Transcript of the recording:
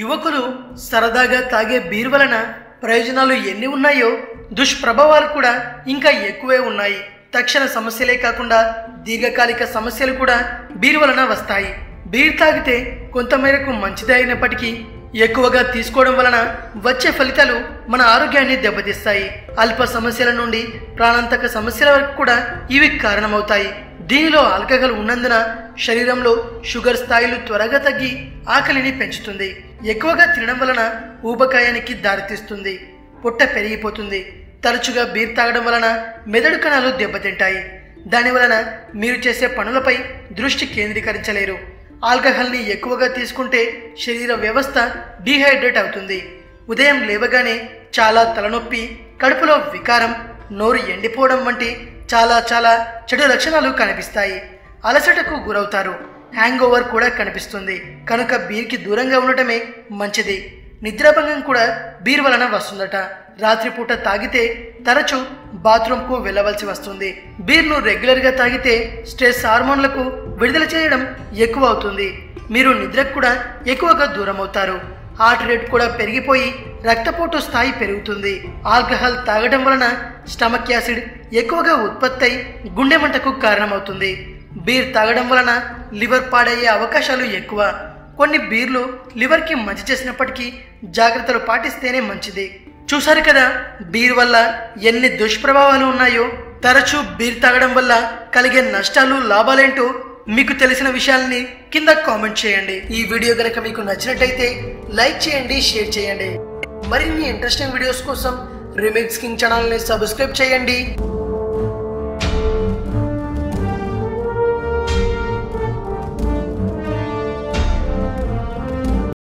యువకులు సరదాగా తాగే బీర్ వలన ప్రయోజనాలు ఎన్ని ఉన్నాయో దుష్ప్రభావాలు కూడా ఇంకా ఎక్కువే ఉన్నాయి. తక్షణ సమస్యలే కాకుండా దీర్ఘకాలిక సమస్యలు కూడా బీర్ వలన వస్తాయి. బీర్ తాగితే కొంతమేరకు మంచిదే అయినప్పటికీ ఎక్కువగా తీసుకోవడం వలన వచ్చే ఫలితాలు మన ఆరోగ్యాన్ని దెబ్బతీస్తాయి. అల్ప సమస్యల నుండి ప్రాణాంతక సమస్యల వరకు కూడా ఇవి కారణమవుతాయి. దీనిలో ఆల్కహాల్ ఉన్నందున శరీరంలో షుగర్ స్థాయిలు త్వరగా తగ్గి ఆకలిని పెంచుతుంది. ఎక్కువగా తినడం వలన ఊబకాయానికి దారితీస్తుంది. పొట్ట పెరిగిపోతుంది. తరచుగా బీర్ తాగడం వలన మెదడు కణాలు దెబ్బతింటాయి. దాని వలన మీరు చేసే పనులపై దృష్టి కేంద్రీకరించలేరు. ఆల్కహాల్ని ఎక్కువగా తీసుకుంటే శరీర వ్యవస్థ డీహైడ్రేట్ అవుతుంది. ఉదయం లేవగానే చాలా తలనొప్పి కడుపులో వికారం నోరు ఎండిపోవడం వంటి చాలా చాలా చెడు లక్షణాలు కనిపిస్తాయి. అలసటకు గురవుతారు. హ్యాంగ్ ఓవర్ కూడా కనిపిస్తుంది. కనుక బీర్కి దూరంగా ఉండటమే మంచిది. నిద్రాభంగం కూడా బీర్ వలన వస్తుందట. రాత్రిపూట తాగితే తరచూ బాత్రూంకు వెళ్ళవలసి వస్తుంది. బీర్ను రెగ్యులర్గా తాగితే స్ట్రెస్ హార్మోన్లకు విడుదల చేయడం ఎక్కువ అవుతుంది. మీరు నిద్రకు కూడా ఎక్కువగా దూరం అవుతారు హార్ట్ రేట్ కూడా పెరిగిపోయి రక్తపోటు స్థాయి పెరుగుతుంది. ఆల్కహాల్ తాగడం వలన స్టమక్ యాసిడ్ ఎక్కువగా ఉత్పత్తి అయి గుండె మంటకు కారణమవుతుంది. బీర్ తాగడం వలన లివర్ పాడయ్యే అవకాశాలు ఎక్కువ. కొన్ని బీర్లు లివర్కి మంచి చేసినప్పటికీ జాగ్రత్తలు పాటిస్తేనే మంచిది. చూశారు కదా బీర్ వల్ల ఎన్ని దుష్ప్రభావాలు ఉన్నాయో? తరచూ బీర్ తాగడం వల్ల కలిగే నష్టాలు లాభాలేంటో మీకు తెలిసిన విషయాల్ని కింద కామెంట్ చేయండి. ఈ వీడియో గనక మీకు నచ్చినట్టయితే లైక్ చేయండి షేర్ చేయండి. మరిన్ని ఇంట్రెస్టింగ్ వీడియోస్ కోసం రిమిక్స్ కింగ్ ఛానల్ని సబ్స్క్రైబ్ చేయండి.